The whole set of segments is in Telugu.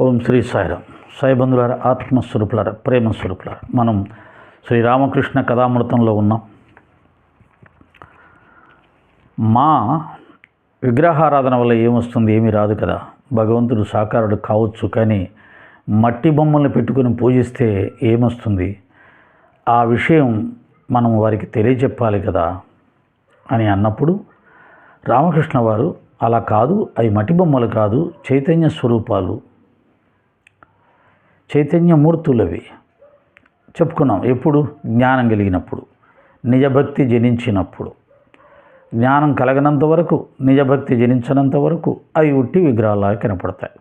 ఓం శ్రీ సాయిరామ్. సాయి ఆత్మస్వరూపులార ఆత్మస్వరూపులారా ప్రేమ స్వరూపులారా మనం శ్రీ రామకృష్ణ కథామృతంలో ఉన్నాం. మా విగ్రహారాధన వల్ల ఏమొస్తుంది ఏమీ రాదు కదా. భగవంతుడు సాకారుడు కావచ్చు కానీ మట్టి బొమ్మల్ని పెట్టుకుని పూజిస్తే ఏమొస్తుంది ఆ విషయం మనం వారికి తెలియజెప్పాలి కదా అని అన్నప్పుడు రామకృష్ణ వారు అలా కాదు అవి మట్టి బొమ్మలు కాదు చైతన్య స్వరూపాలు చైతన్యమూర్తులవి. చెప్పుకున్నాం ఎప్పుడు? జ్ఞానం కలిగినప్పుడు. నిజభక్తి జనించినప్పుడు. జ్ఞానం కలగనంత వరకు నిజభక్తి జనించనంత వరకు అవి ఉట్టి విగ్రహాలా కనపడతాయి.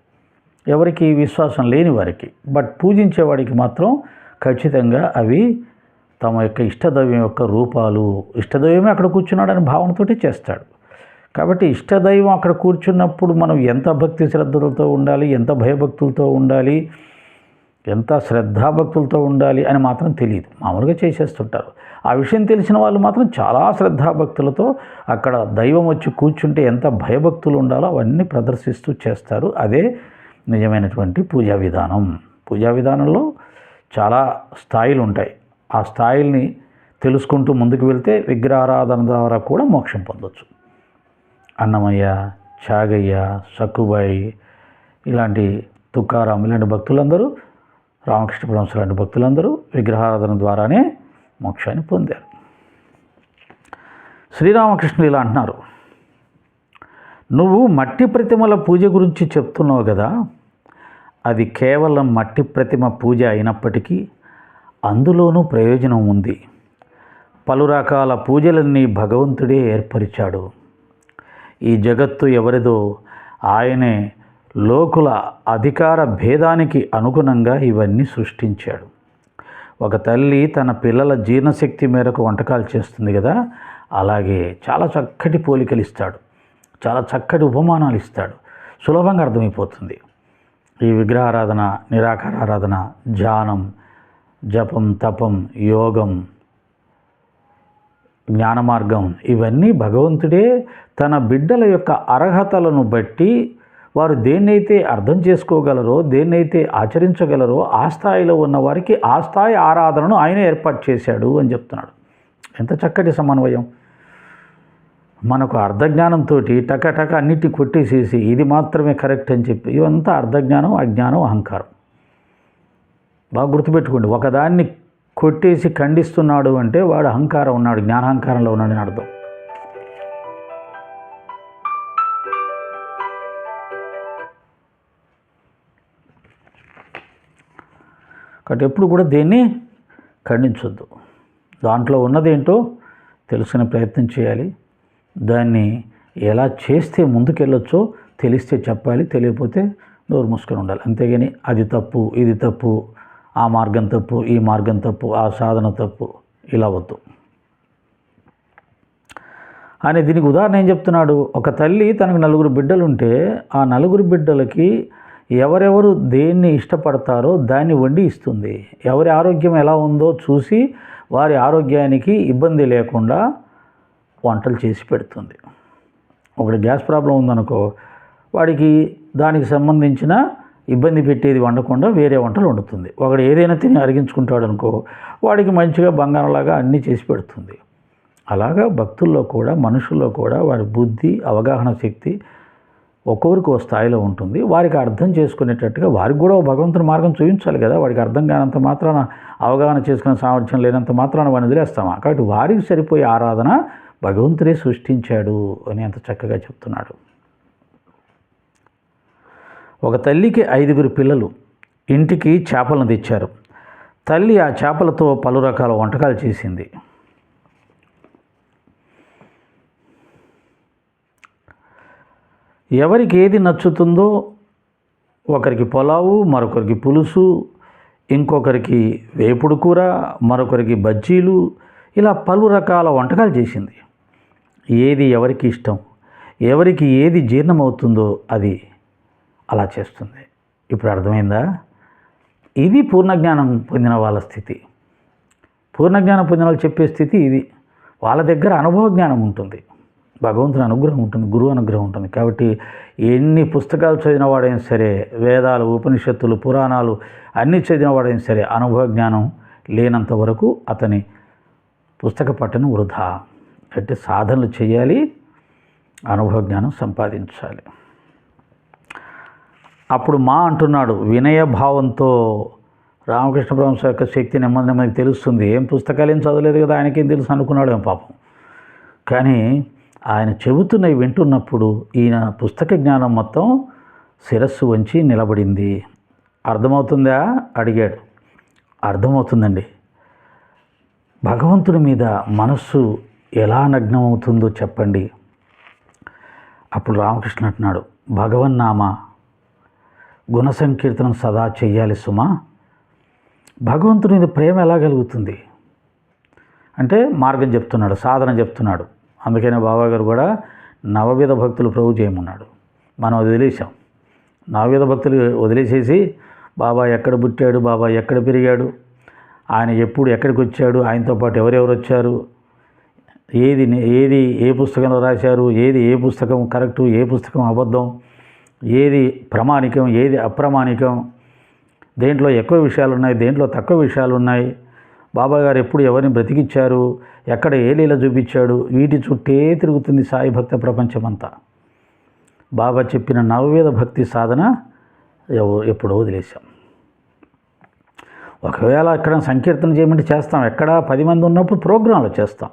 ఎవరికి విశ్వాసం లేని వారికి. బట్ పూజించేవాడికి మాత్రం ఖచ్చితంగా అవి తమ యొక్క ఇష్టదైవం యొక్క రూపాలు ఇష్టదైవమే అక్కడ కూర్చున్నాడని భావనతోటి చేస్తాడు. కాబట్టి ఇష్టదైవం అక్కడ కూర్చున్నప్పుడు మనం ఎంత భక్తి శ్రద్ధలతో ఉండాలి ఎంత భయభక్తులతో ఉండాలి ఎంత శ్రద్ధాభక్తులతో ఉండాలి అని మాత్రం తెలియదు మామూలుగా చేసేస్తుంటారు. ఆ విషయం తెలిసిన వాళ్ళు మాత్రం చాలా శ్రద్ధాభక్తులతో అక్కడ దైవం వచ్చి కూర్చుంటే ఎంత భయభక్తులు ఉండాలో అవన్నీ ప్రదర్శిస్తూ చేస్తారు. అదే నిజమైనటువంటి పూజా విధానం. పూజా విధానంలో చాలా స్థాయిలు ఉంటాయి. ఆ స్థాయిల్ని తెలుసుకుంటూ ముందుకు వెళ్తే విగ్రహారాధన ద్వారా కూడా మోక్షం పొందొచ్చు. అన్నమయ్య చాగయ్య సక్కుబాయి ఇలాంటి తుకారాం ఇలాంటి భక్తులందరూ రామకృష్ణ పరమహంస లాంటి భక్తులందరూ విగ్రహారాధన ద్వారానే మోక్షాన్ని పొందారు. శ్రీరామకృష్ణులు ఇలా అంటున్నారు. నువ్వు మట్టి ప్రతిమల పూజ గురించి చెప్తున్నావు కదా. అది కేవలం మట్టి ప్రతిమ పూజ అయినప్పటికీ అందులోనూ ప్రయోజనం ఉంది. పలు రకాల పూజలన్నీ భగవంతుడే ఏర్పరిచాడు. ఈ జగత్తు ఎవరిదో ఆయనే లోకుల అధికార భేదానికి అనుగుణంగా ఇవన్నీ సృష్టించాడు. ఒక తల్లి తన పిల్లల జీర్ణశక్తి మేరకు వంటకాలు చేస్తుంది కదా అలాగే చాలా చక్కటి పోలికలు ఇస్తాడు. చాలా చక్కటి ఉపమానాలు ఇస్తాడు. సులభంగా అర్థమైపోతుంది. ఈ విగ్రహారాధన నిరాకారారాధన ధ్యానం జపం తపం యోగం జ్ఞాన మార్గం ఇవన్నీ భగవంతుడే తన బిడ్డల యొక్క అర్హతలను బట్టి వారు దేన్నైతే అర్థం చేసుకోగలరో దేన్నైతే ఆచరించగలరో ఆ స్థాయిలో ఉన్న వారికి ఆ స్థాయి ఆరాధనను ఆయన ఏర్పాటు చేశాడు అని చెప్తున్నాడు. ఎంత చక్కటి సమన్వయం. మనకు అర్ధజ్ఞానంతో టక టక అన్నిటిని కొట్టేసేసి ఇది మాత్రమే కరెక్ట్ అని చెప్పి ఇవంతా అర్ధజ్ఞానం అజ్ఞానం అహంకారం. బాగా గుర్తుపెట్టుకోండి. ఒకదాన్ని కొట్టేసి ఖండిస్తున్నాడు అంటే వాడు అహంకారం ఉన్నాడు జ్ఞానాహంకారంలో ఉన్నాడని అర్థం. కాబట్టి ఎప్పుడు కూడా దేన్ని ఖండించొద్దు. దాంట్లో ఉన్నదేంటో తెలుసుకునే ప్రయత్నం చేయాలి. దాన్ని ఎలా చేస్తే ముందుకెళ్ళొచ్చో తెలిస్తే చెప్పాలి. తెలియకపోతే నోరు మూసుకొని ఉండాలి. అంతేగాని అది తప్పు ఇది తప్పు ఆ మార్గం తప్పు ఈ మార్గం తప్పు ఆ సాధన తప్పు ఇలా వద్దు. అని దీనికి ఉదాహరణ ఏం చెప్తున్నాడు? ఒక తల్లి తనకు నలుగురు బిడ్డలుంటే ఆ నలుగురు బిడ్డలకి ఎవరెవరు దేన్ని ఇష్టపడతారో దాన్ని వండి ఇస్తుంది. ఎవరి ఆరోగ్యం ఎలా ఉందో చూసి వారి ఆరోగ్యానికి ఇబ్బంది లేకుండా వంటలు చేసి పెడుతుంది. ఒకటి గ్యాస్ ప్రాబ్లం ఉందనుకో వాడికి దానికి సంబంధించిన ఇబ్బంది పెట్టేది వండకుండా వేరే వంటలు వండుతుంది. ఒకడు ఏదైనా తిని అరిగించుకుంటాడు అనుకో వాడికి మంచిగా బంగారంలాగా అన్నీ చేసి పెడుతుంది. అలాగా భక్తుల్లో కూడా మనుషుల్లో కూడా వారి బుద్ధి అవగాహన శక్తి ఒక్కొక్కరికి ఓ స్థాయిలో ఉంటుంది. వారికి అర్థం చేసుకునేటట్టుగా వారికి కూడా భగవంతుని మార్గం చూపించాలి కదా. వాడికి అర్థం కానంత మాత్రాన అవగాహన చేసుకునే సామర్థ్యం లేనంత మాత్రాన వాడిని వదిలేస్తామా? కాబట్టి వారికి సరిపోయే ఆరాధన భగవంతుడే సృష్టించాడు అని అంత చక్కగా చెప్తున్నాడు. ఒక తల్లికి ఐదుగురు పిల్లలు ఇంటికి చేపలను తెచ్చారు. తల్లి ఆ చేపలతో పలు రకాల వంటకాలు చేసింది. ఎవరికి ఏది నచ్చుతుందో ఒకరికి పొలావు మరొకరికి పులుసు ఇంకొకరికి వేపుడు కూర మరొకరికి బజ్జీలు ఇలా పలు రకాల వంటకాలు చేసింది. ఏది ఎవరికి ఇష్టం ఎవరికి ఏది జీర్ణమవుతుందో అది అలా చేస్తుంది. ఇప్పుడు అర్థమైందా? ఇది పూర్ణజ్ఞానం పొందిన వాళ్ళ స్థితి. పూర్ణజ్ఞానం పొందిన వాళ్ళు చెప్పే స్థితి ఇది. వాళ్ళ దగ్గర అనుభవ జ్ఞానం ఉంటుంది. భగవంతుని అనుగ్రహం ఉంటుంది గురువు అనుగ్రహం ఉంటుంది. కాబట్టి ఎన్ని పుస్తకాలు చదివిన వాడైనా సరే వేదాలు ఉపనిషత్తులు పురాణాలు అన్నీ చదివిన వాడైనా సరే అనుభవ జ్ఞానం లేనంత వరకు అతని పుస్తక పట్టణం వృధా. అంటే సాధనలు చేయాలి అనుభవ జ్ఞానం సంపాదించాలి. అప్పుడు మా అంటున్నాడు వినయ భావంతో రామకృష్ణ పరమహంస యొక్క శక్తి నెమ్మది నెమ్మది తెలుస్తుంది. ఏం పుస్తకాలు ఏం చదవలేదు కదా ఆయనకేం తెలుసు అనుకున్నాడు ఏం పాపం. కానీ ఆయన చెబుతున్నవి వింటున్నప్పుడు ఈయన పుస్తక జ్ఞానం మొత్తం శిరస్సు వంచి నిలబడింది. అర్థమవుతుందా? అడిగాడు. అర్థమవుతుందండి. భగవంతుడి మీద మనస్సు ఎలా నగ్నమవుతుందో చెప్పండి. అప్పుడు రామకృష్ణ అంటున్నాడు భగవన్నామ గుణ సంకీర్తనం సదా చెయ్యాలి సుమా. భగవంతుని మీద ప్రేమ ఎలా కలుగుతుంది? అంటే మార్గం చెప్తున్నాడు సాధన చెప్తున్నాడు. అందుకనే బాబాగారు కూడా నవవిధ భక్తులు ప్రభు చేయమన్నాడు. మనం వదిలేసాం నవవిధ భక్తులు వదిలేసేసి బాబా ఎక్కడ పుట్టాడు బాబా ఎక్కడ పెరిగాడు ఆయన ఎప్పుడు ఎక్కడికి వచ్చాడు ఆయనతో పాటు ఎవరెవరు వచ్చారు ఏది ఏది ఏ పుస్తకంలో రాశారు ఏది ఏ పుస్తకం కరెక్టు ఏ పుస్తకం అబద్ధం ఏది ప్రమాణికం ఏది అప్రమాణికం దేంట్లో ఎక్కువ విషయాలు ఉన్నాయి దేంట్లో తక్కువ విషయాలు ఉన్నాయి బాబా గారు ఎప్పుడు ఎవరిని బ్రతికిచ్చారు? ఎక్కడ ఏ లీల చూపించాడు? వీటి చుట్టే తిరుగుతుంది సాయి భక్త ప్రపంచమంతా. బాబా చెప్పిన నవవేద భక్తి సాధన ఎవ- ఎప్పుడో వదిలేశాం. ఒకవేళ ఎక్కడ సంకీర్తన చేయమంటే చేస్తాం. ఎక్కడ పది మంది ఉన్నప్పుడు ప్రోగ్రాంలు చేస్తాం.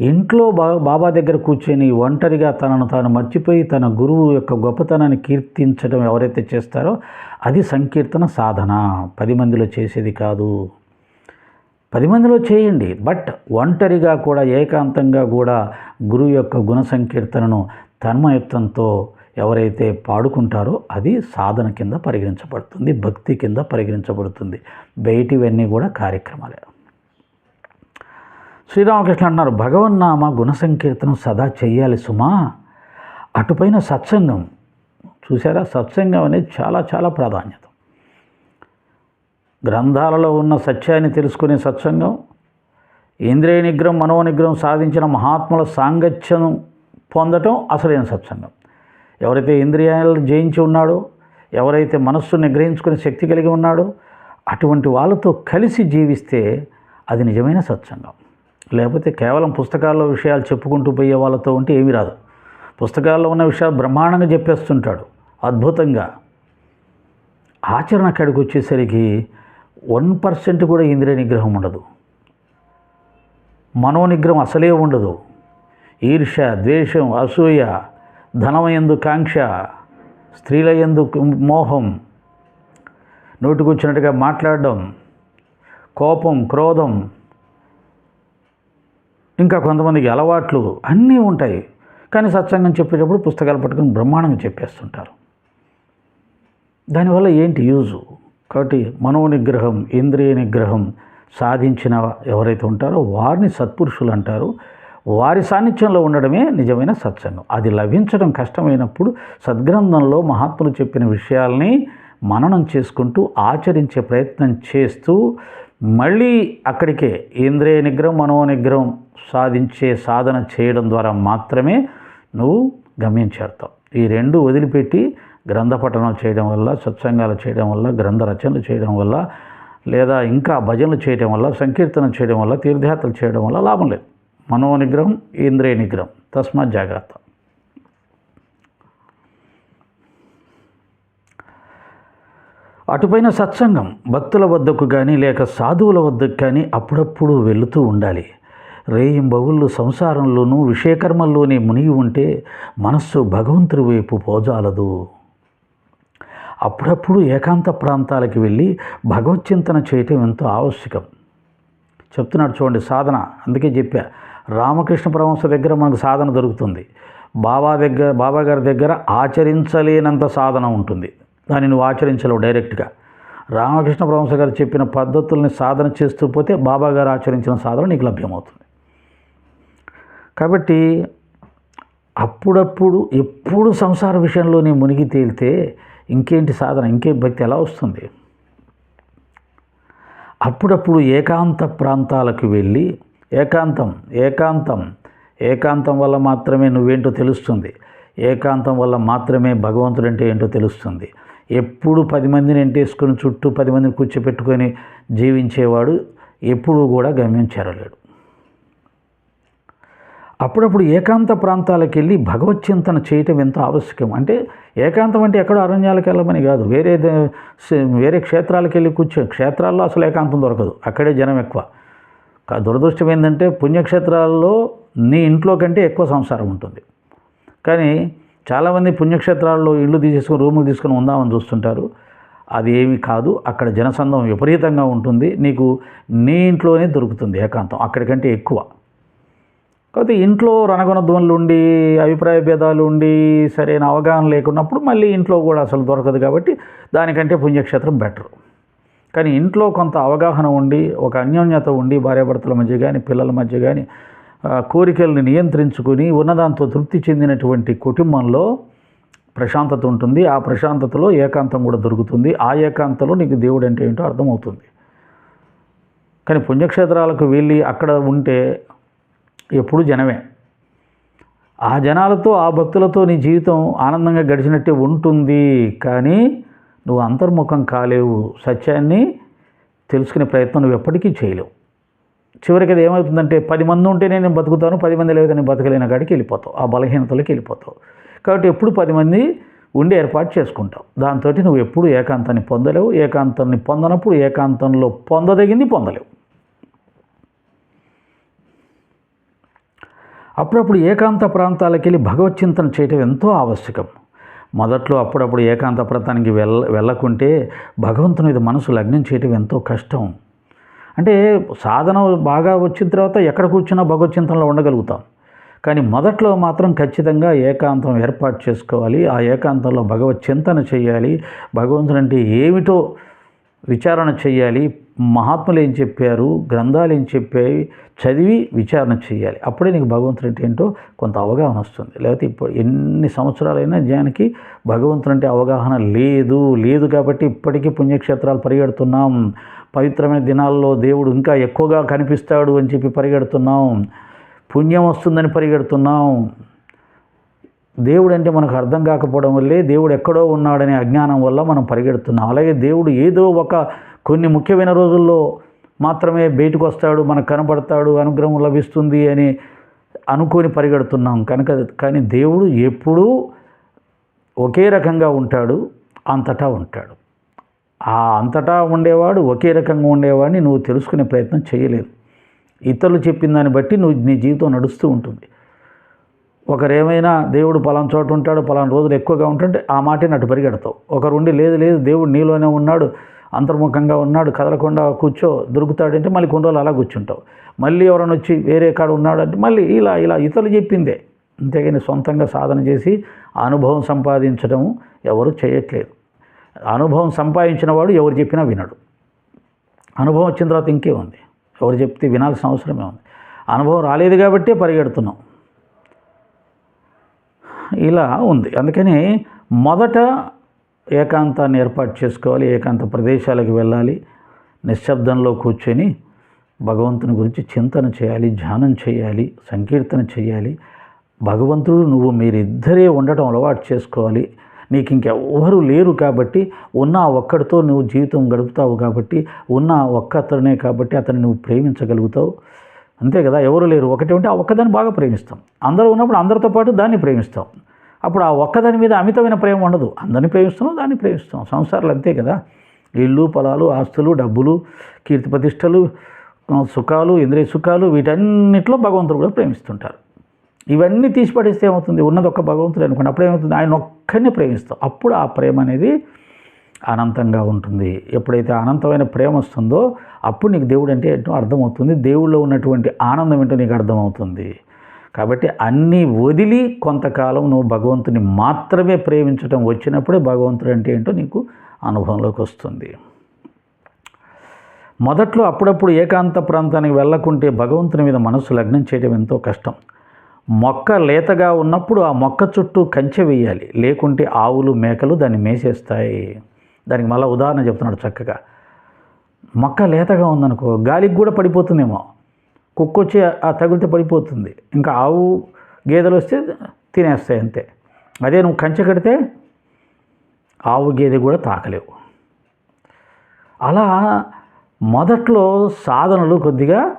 ఇంట్లో బా బాబా దగ్గర కూర్చొని ఒంటరిగా తనను తాను మర్చిపోయి తన గురువు యొక్క గొప్పతనాన్ని కీర్తించడం ఎవరైతే చేస్తారో అది సంకీర్తన సాధన. పది మందిలో చేసేది కాదు. పది మందిలో చేయండి. బట్ ఒంటరిగా కూడా ఏకాంతంగా కూడా గురువు యొక్క గుణ సంకీర్తనను తన్మయత్వంతో ఎవరైతే పాడుకుంటారో అది సాధన కింద పరిగణించబడుతుంది భక్తి కింద పరిగణించబడుతుంది. బయటివన్నీ కూడా కార్యక్రమాలే. శ్రీరామకృష్ణ అంటున్నారు భగవన్నామ గుణ సంకీర్తనం సదా చెయ్యాలి సుమా. అటుపైన సత్సంగం చూసారా సత్సంగం అనేది చాలా చాలా ప్రాధాన్యత. గ్రంథాలలో ఉన్న సత్యాన్ని తెలుసుకునే సత్సంగం ఇంద్రియ నిగ్రహం మనో నిగ్రహం సాధించిన మహాత్ముల సాంగత్యం పొందటం అసలైన సత్సంగం. ఎవరైతే ఇంద్రియాలను జయించి ఉన్నాడో ఎవరైతే మనస్సును నిగ్రహించుకునే శక్తి కలిగి ఉన్నాడో అటువంటి వాళ్ళతో కలిసి జీవిస్తే అది నిజమైన సత్సంగం. లేకపోతే కేవలం పుస్తకాల్లో విషయాలు చెప్పుకుంటూ పోయే వాళ్ళతో ఉంటే ఏమీ రాదు. పుస్తకాల్లో ఉన్న విషయాలు బ్రహ్మాండంగా చెప్పేస్తుంటాడు అద్భుతంగా. ఆచరణ కడికి వచ్చేసరికి వన్ పర్సెంట్ కూడా ఇంద్రియ నిగ్రహం ఉండదు. మనోనిగ్రహం అసలే ఉండదు. ఈర్ష్య ద్వేషం అసూయ ధనమయందు కాంక్ష స్త్రీల యందు మోహం నోటికొచ్చినట్టుగా మాట్లాడడం కోపం క్రోధం ఇంకా కొంతమందికి అలవాట్లు అన్నీ ఉంటాయి. కానీ సత్సంగం చెప్పేటప్పుడు పుస్తకాలు పట్టుకొని బ్రహ్మాండంగా చెప్పేస్తుంటారు. దానివల్ల ఏంటి యూజు? కాబట్టి మనో నిగ్రహం ఇంద్రియ నిగ్రహం సాధించిన ఎవరైతే ఉంటారో వారిని సత్పురుషులు అంటారు. వారి సాన్నిధ్యంలో ఉండడమే నిజమైన సత్సంగం. అది లభించడం కష్టమైనప్పుడు సద్గ్రంథంలో మహాత్ములు చెప్పిన విషయాల్ని మననం చేసుకుంటూ ఆచరించే ప్రయత్నం చేస్తూ మళ్ళీ అక్కడికే ఇంద్రియ నిగ్రహం మనో నిగ్రహం సాధించే సాధన చేయడం ద్వారా మాత్రమే నువ్వు గమ్యం చేరుతావు. ఈ రెండు వదిలిపెట్టి గ్రంథ పఠనం చేయడం వల్ల సత్సంగాలు చేయడం వల్ల గ్రంథ రచనలు చేయడం వల్ల లేదా ఇంకా భజనలు చేయడం వల్ల సంకీర్తన చేయడం వల్ల తీర్థయాత్రలు చేయడం వల్ల లాభం లేదు. మనోనిగ్రహం ఇంద్రియ నిగ్రహం. తస్మాత్ జాగ్రత్త. అటుపైన సత్సంగం భక్తుల వద్దకు కానీ లేక సాధువుల వద్దకు కానీ అప్పుడప్పుడు వెళుతూ ఉండాలి. రేయింబవుళ్ళు సంసారంలోనూ విషయకర్మల్లోనే మునిగి ఉంటే మనస్సు భగవంతుడి వైపు పోజాలదు. అప్పుడప్పుడు ఏకాంత ప్రాంతాలకు వెళ్ళి భగవచ్చింతన చేయటం ఎంతో ఆవశ్యకం. చెప్తున్నాడు చూడండి సాధన. అందుకే చెప్పా రామకృష్ణ పరమహంస దగ్గర మనకు సాధన దొరుకుతుంది. బాబా దగ్గర బాబా గారి దగ్గర ఆచరించలేనంత సాధన ఉంటుంది. దాన్ని నువ్వు ఆచరించలేవు డైరెక్ట్గా. రామకృష్ణ పరమహంస గారు చెప్పిన పద్ధతుల్ని సాధన చేస్తూ పోతే బాబా గారు ఆచరించిన సాధన నీకు లభ్యమవుతుంది. కాబట్టి అప్పుడప్పుడు ఎప్పుడు సంసార విషయంలోనే మునిగి తేలితే ఇంకేంటి సాధన ఇంకేం భక్తి ఎలా వస్తుంది? అప్పుడప్పుడు ఏకాంత ప్రాంతాలకు వెళ్ళి ఏకాంతం ఏకాంతం ఏకాంతం వల్ల మాత్రమే నువ్వేంటో తెలుస్తుంది. ఏకాంతం వల్ల మాత్రమే భగవంతుడు అంటే ఏంటో తెలుస్తుంది. ఎప్పుడు పది మందిని ఎంటేసుకొని చుట్టూ పది మందిని కూర్చోపెట్టుకొని జీవించేవాడు ఎప్పుడూ కూడా గమ్యం చేరలేడు. అప్పుడప్పుడు ఏకాంత ప్రాంతాలకు వెళ్ళి భగవత్ చింతన చేయటం ఎంతో ఆవశ్యకం. అంటే ఏకాంతం అంటే ఎక్కడో అరణ్యాలకు వెళ్ళమని కాదు. వేరే వేరే క్షేత్రాలకు వెళ్ళి కూర్చో క్షేత్రాల్లో అసలు ఏకాంతం దొరకదు. అక్కడే జనం ఎక్కువ. కా- దురదృష్టం ఏంటంటే పుణ్యక్షేత్రాల్లో నీ ఇంట్లో కంటే ఎక్కువ సంసారం ఉంటుంది. కానీ చాలామంది పుణ్యక్షేత్రాల్లో ఇల్లు తీసేసుకుని రూములు తీసుకొని ఉందామని చూస్తుంటారు. అది ఏమి కాదు. అక్కడ జనసందం విపరీతంగా ఉంటుంది. నీకు నీ ఇంట్లోనే దొరుకుతుంది ఏకాంతం. అక్కడికంటే ఎక్కువ. కాకపోతే ఇంట్లో రణగొనధ్వనులు ఉండి అభిప్రాయ భేదాలు ఉండి సరైన అవగాహన లేకున్నప్పుడు మళ్ళీ ఇంట్లో కూడా అసలు దొరకదు కాబట్టి దానికంటే పుణ్యక్షేత్రం బెటర్. కానీ ఇంట్లో కొంత అవగాహన ఉండి ఒక అన్యోన్యత ఉండి భార్యాభర్తల మధ్య కానీ పిల్లల మధ్య కానీ కోరికలను కోరికల్ని నియంత్రించుకుని ఉన్నదాంతో తృప్తి చెందినటువంటి కుటుంబంలో ప్రశాంతత ఉంటుంది. ఆ ప్రశాంతతలో ఏకాంతం కూడా దొరుకుతుంది. ఆ ఏకాంతలో నీకు దేవుడు అంటే ఏంటో అర్థమవుతుంది. కానీ పుణ్యక్షేత్రాలకు వెళ్ళి అక్కడ ఉంటే ఎప్పుడు జనమే. ఆ జనాలతో ఆ భక్తులతో నీ జీవితం ఆనందంగా గడిచినట్టే ఉంటుంది. కానీ నువ్వు అంతర్ముఖం కాలేవు. సత్యాన్ని తెలుసుకునే ప్రయత్నం నువ్వు ఎప్పటికీ చేయలేవు. చివరికి అది ఏమవుతుందంటే పది మంది ఉంటే నేను బతుకుతాను పది మంది లేకపోతే నేను బతకలేని కాడికి వెళ్ళిపోతావు. ఆ బలహీనతలోకి వెళ్ళిపోతావు. కాబట్టి ఎప్పుడు పది మంది ఉండి ఏర్పాటు చేసుకుంటావు. దాంతో నువ్వు ఎప్పుడు ఏకాంతాన్ని పొందలేవు. ఏకాంతాన్ని పొందనప్పుడు ఏకాంతంలో పొందదగింది పొందలేవు. అప్పుడప్పుడు ఏకాంత ప్రాంతాలకు వెళ్ళి భగవత్ చింతన చేయటం ఎంతో ఆవశ్యకం. మొదట్లో అప్పుడప్పుడు ఏకాంత ప్రాంతానికి వెళ్ళ వెళ్ళకుంటే భగవంతుని మీద మనసు లగ్నం చేయటం ఎంతో కష్టం. అంటే సాధన బాగా వచ్చిన తర్వాత ఎక్కడ కూర్చున్నా భగవత్ చింతనలో ఉండగలుగుతాం. కానీ మొదట్లో మాత్రం ఖచ్చితంగా ఏకాంతం ఏర్పాటు చేసుకోవాలి. ఆ ఏకాంతంలో భగవత్ చింతన చేయాలి. భగవంతుడు అంటే ఏమిటో విచారణ చేయాలి. మహాత్ములు ఏం చెప్పారు? గ్రంథాలు ఏం చెప్పాయి? చదివి విచారణ చేయాలి. అప్పుడే నీకు భగవంతుడు అంటే ఏంటో కొంత అవగాహన వస్తుంది. లేకపోతే ఇప్పుడు ఎన్ని సంవత్సరాలైనా జనానికి భగవంతుడు అంటే అవగాహన లేదు. లేదు కాబట్టి ఇప్పటికీ పుణ్యక్షేత్రాలు పరిగెడుతున్నాం. పవిత్రమైన దినాల్లో దేవుడు ఇంకా ఎక్కువగా కనిపిస్తాడు అని చెప్పి పరిగెడుతున్నాం. పుణ్యం వస్తుందని పరిగెడుతున్నాం. దేవుడు అంటే మనకు అర్థం కాకపోవడం వల్లే దేవుడు ఎక్కడో ఉన్నాడనే అజ్ఞానం వల్ల మనం పరిగెడుతున్నాం. అలాగే దేవుడు ఏదో ఒక కొన్ని ముఖ్యమైన రోజుల్లో మాత్రమే బయటకు వస్తాడు మనకు కనపడతాడు అనుగ్రహం లభిస్తుంది అని అనుకొని పరిగెడుతున్నాం. కనుక కానీ దేవుడు ఎప్పుడూ ఒకే రకంగా ఉంటాడు అంతటా ఉంటాడు. ఆ అంతటా ఉండేవాడు ఒకే రకంగా ఉండేవాడిని నువ్వు తెలుసుకునే ప్రయత్నం చేయలేదు. ఇతరులు చెప్పిన దాన్ని బట్టి నువ్వు నీ జీవితం నడుస్తూ ఉంటుంది. ఒకరేమైనా దేవుడు పలానా చోట ఉంటాడు పలానా రోజులు ఎక్కువగా ఉంటుంటే ఆ మాటే నటు పరిగెడతావు. ఒకరుండి లేదు లేదు దేవుడు నీలోనే ఉన్నాడు అంతర్ముఖంగా ఉన్నాడు కదలకుండా కూర్చో దొరుకుతాడంటే మళ్ళీ కొన్ని రోజులు అలా కూర్చుంటావు. మళ్ళీ ఎవరైనా వచ్చి వేరే కాడ ఉన్నాడు అంటే మళ్ళీ ఇలా ఇలా ఇతరులు చెప్పిందే. అంతేగాని సొంతంగా సాధన చేసి అనుభవం సంపాదించడం ఎవరు చేయట్లేదు. అనుభవం సంపాదించిన వాడు ఎవరు చెప్పినా వినడు. అనుభవం వచ్చిన తర్వాత ఇంకే ఉంది ఎవరు చెప్తే వినాల్సిన అవసరమే ఉంది. అనుభవం రాలేదు కాబట్టే పరిగెడుతున్నాం. ఇలా ఉంది. అందుకని మొదట ఏకాంతాన్ని ఏర్పాటు చేసుకోవాలి ఏకాంత ప్రదేశాలకు వెళ్ళాలి నిశ్శబ్దంలో కూర్చొని భగవంతుని గురించి చింతన చేయాలి ధ్యానం చేయాలి సంకీర్తన చేయాలి. భగవంతుడు నువ్వు మీరిద్దరే ఉండటం అలవాటు చేసుకోవాలి. నీకు ఇంకెవ్వరూ లేరు కాబట్టి ఉన్న ఒక్కడితో నువ్వు జీవితం గడుపుతావు కాబట్టి ఉన్న ఒక్క అతనే కాబట్టి అతన్ని నువ్వు ప్రేమించగలుగుతావు. అంతే కదా? ఎవరు లేరు. ఒకటి ఉంటే ఆ ఒక్కదాన్ని బాగా ప్రేమిస్తాం. అందరూ ఉన్నప్పుడు అందరితో పాటు దాన్ని ప్రేమిస్తాం. అప్పుడు ఆ ఒక్కదాని మీద అమితమైన ప్రేమ ఉండదు. అందరిని ప్రేమిస్తున్నాం దాన్ని ప్రేమిస్తాం. సంసారాలు అంతే కదా? ఇళ్ళు పొలాలు ఆస్తులు డబ్బులు కీర్తి ప్రతిష్టలు సుఖాలు ఇంద్రియ సుఖాలు వీటన్నిటిలో భగవంతుడు కూడా ప్రేమిస్తుంటారు. ఇవన్నీ తీసి పడేస్తే ఏమవుతుంది? ఉన్నది ఒక్క భగవంతుడు అనుకోండి అప్పుడు ఏమవుతుంది ఆయన ఒక్కరిని ప్రేమిస్తాం. అప్పుడు ఆ ప్రేమ అనేది అనంతంగా ఉంటుంది. ఎప్పుడైతే అనంతమైన ప్రేమ వస్తుందో అప్పుడు నీకు దేవుడు అంటే ఏంటో అర్థమవుతుంది. దేవుళ్ళో ఉన్నటువంటి ఆనందం ఏంటో నీకు అర్థమవుతుంది. కాబట్టి అన్నీ వదిలి కొంతకాలం నువ్వు భగవంతుని మాత్రమే ప్రేమించడం వచ్చినప్పుడే భగవంతుడు అంటే ఏంటో నీకు అనుభవంలోకి వస్తుంది. మొదట్లో అప్పుడప్పుడు ఏకాంత ప్రాంతానికి వెళ్ళకుంటే భగవంతుని మీద మనసు లగ్నం చేయడం ఎంతో కష్టం. మొక్క లేతగా ఉన్నప్పుడు ఆ మొక్క చుట్టూ కంచె వేయాలి. లేకుంటే ఆవులు మేకలు దాన్ని మేసేస్తాయి. దానికి మళ్ళీ ఉదాహరణ చెప్తున్నాడు చక్కగా. మొక్క లేతగా ఉందనుకో గాలికి కూడా పడిపోతుందేమో. కుక్క వచ్చి ఆ తగిలితే పడిపోతుంది. ఇంకా ఆవు గేదెలు వస్తే తినేస్తాయి అంతే. అదే నువ్వు కంచె కడితే ఆవు గేదె కూడా తాకలేవు. అలా మొదట్లో సాధనలు కొద్దిగా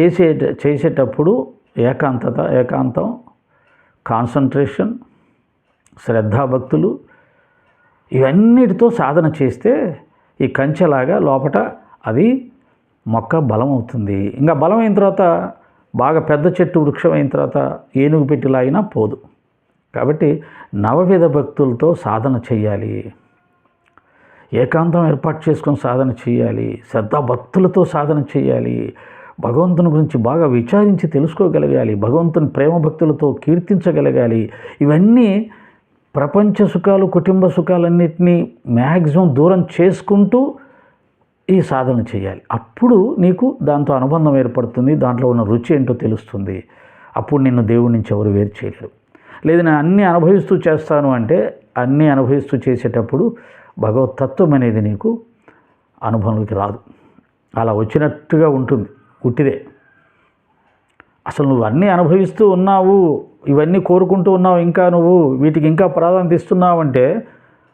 చేసే చేసేటప్పుడు ఏకాంతత ఏకాంతం కాన్సన్ట్రేషన్ శ్రద్ధాభక్తులు ఇవన్నిటితో సాధన చేస్తే ఈ కంచెలాగా లోపట అది మొక్క బలం అవుతుంది ఇంకా బలం అయిన తర్వాత బాగా పెద్ద చెట్టు వృక్షం అయిన తర్వాత ఏనుగు పెట్టి లాగినా పోదు. కాబట్టి నవవిధ భక్తులతో సాధన చేయాలి. ఏకాంతం ఏర్పాటు చేసుకొని సాధన చేయాలి. భక్తులతో సాధన చేయాలి. భగవంతుని గురించి బాగా విచారించి తెలుసుకోగలగాలి. భగవంతుని ప్రేమ భక్తులతో కీర్తించగలగాలి. ఇవన్నీ ప్రపంచ సుఖాలు కుటుంబ సుఖాలన్నింటినీ మ్యాక్సిమం దూరం చేసుకుంటూ ఈ సాధన చేయాలి. అప్పుడు నీకు దాంతో అనుబంధం ఏర్పడుతుంది దాంట్లో ఉన్న రుచి ఏంటో తెలుస్తుంది. అప్పుడు నిన్ను దేవుడి నుంచి ఎవరు వేరు చేయలేరు. లేదు నేను అన్నీ అనుభవిస్తూ చేస్తాను అంటే అన్నీ అనుభవిస్తూ చేసేటప్పుడు భగవతత్వం అనేది నీకు అనుభవంలోకి రాదు. అలా వచ్చినట్టుగా ఉంటుంది ఉట్టిదే. అసలు నువ్వు అన్నీ అనుభవిస్తూ ఉన్నావు ఇవన్నీ కోరుకుంటూ ఉన్నావు ఇంకా నువ్వు వీటికి ఇంకా ప్రాధాన్యత ఇస్తున్నావు అంటే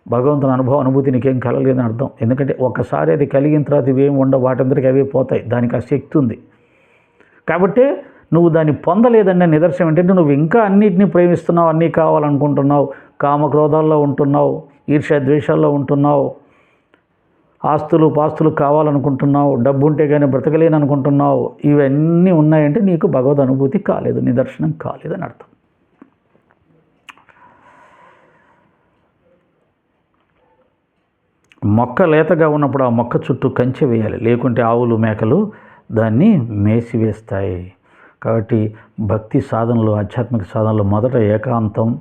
భగవంతుని అనుభవం అనుభూతి నీకేం కలగలేదని అర్థం. ఎందుకంటే ఒకసారి అది కలిగిన తర్వాత ఇవేం ఉండవు వాటందరికీ అవే పోతాయి. దానికి ఆ శక్తి ఉంది. కాబట్టి నువ్వు దాన్ని పొందలేదనే నిదర్శనం ఏంటంటే నువ్వు ఇంకా అన్నిటినీ ప్రేమిస్తున్నావు అన్నీ కావాలనుకుంటున్నావు కామక్రోధాల్లో ఉంటున్నావు ఈర్ష్య ద్వేషాల్లో ఉంటున్నావు ఆస్తులు పాస్తులు కావాలనుకుంటున్నావు డబ్బు ఉంటే కానీ బ్రతకలేను అనుకుంటున్నావు ఇవన్నీ ఉన్నాయంటే నీకు భగవద్ అనుభూతి కాలేదు నిదర్శనం కాలేదని అర్థం. మొక్క లేతగా ఉన్నప్పుడు ఆ మొక్క చుట్టూ కంచె వేయాలి లేకుంటే ఆవులు మేకలు దాన్ని మేసివేస్తాయి. కాబట్టి భక్తి సాధనలు ఆధ్యాత్మిక సాధనలు మొదట ఏకాంతం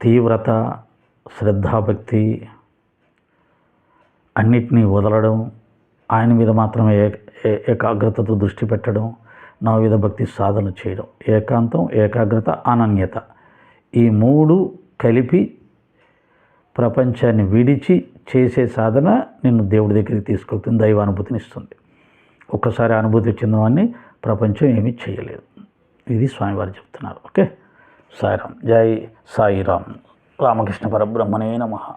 తీవ్రత శ్రద్ధాభక్తి అన్నిటినీ వదలడం ఆయన మీద మాత్రమే ఏ ఏకాగ్రతతో దృష్టి పెట్టడం నవవిధ భక్తి సాధన చేయడం. ఏకాంతం ఏకాగ్రత అనన్యత. ఈ మూడు కలిపి ప్రపంచాన్ని విడిచి చేసే సాధన నిన్ను దేవుడి దగ్గరికి తీసుకెళ్తుంది దైవానుభూతిని ఇస్తుంది. ఒక్కసారి అనుభూతి వచ్చిన వాడిని ప్రపంచం ఏమీ చేయలేదు. ఇది స్వామివారు చెప్తున్నారు. ఓకే? సాయిరామ్. జై సాయిరామ్. రామకృష్ణ పరబ్రహ్మణే నమ.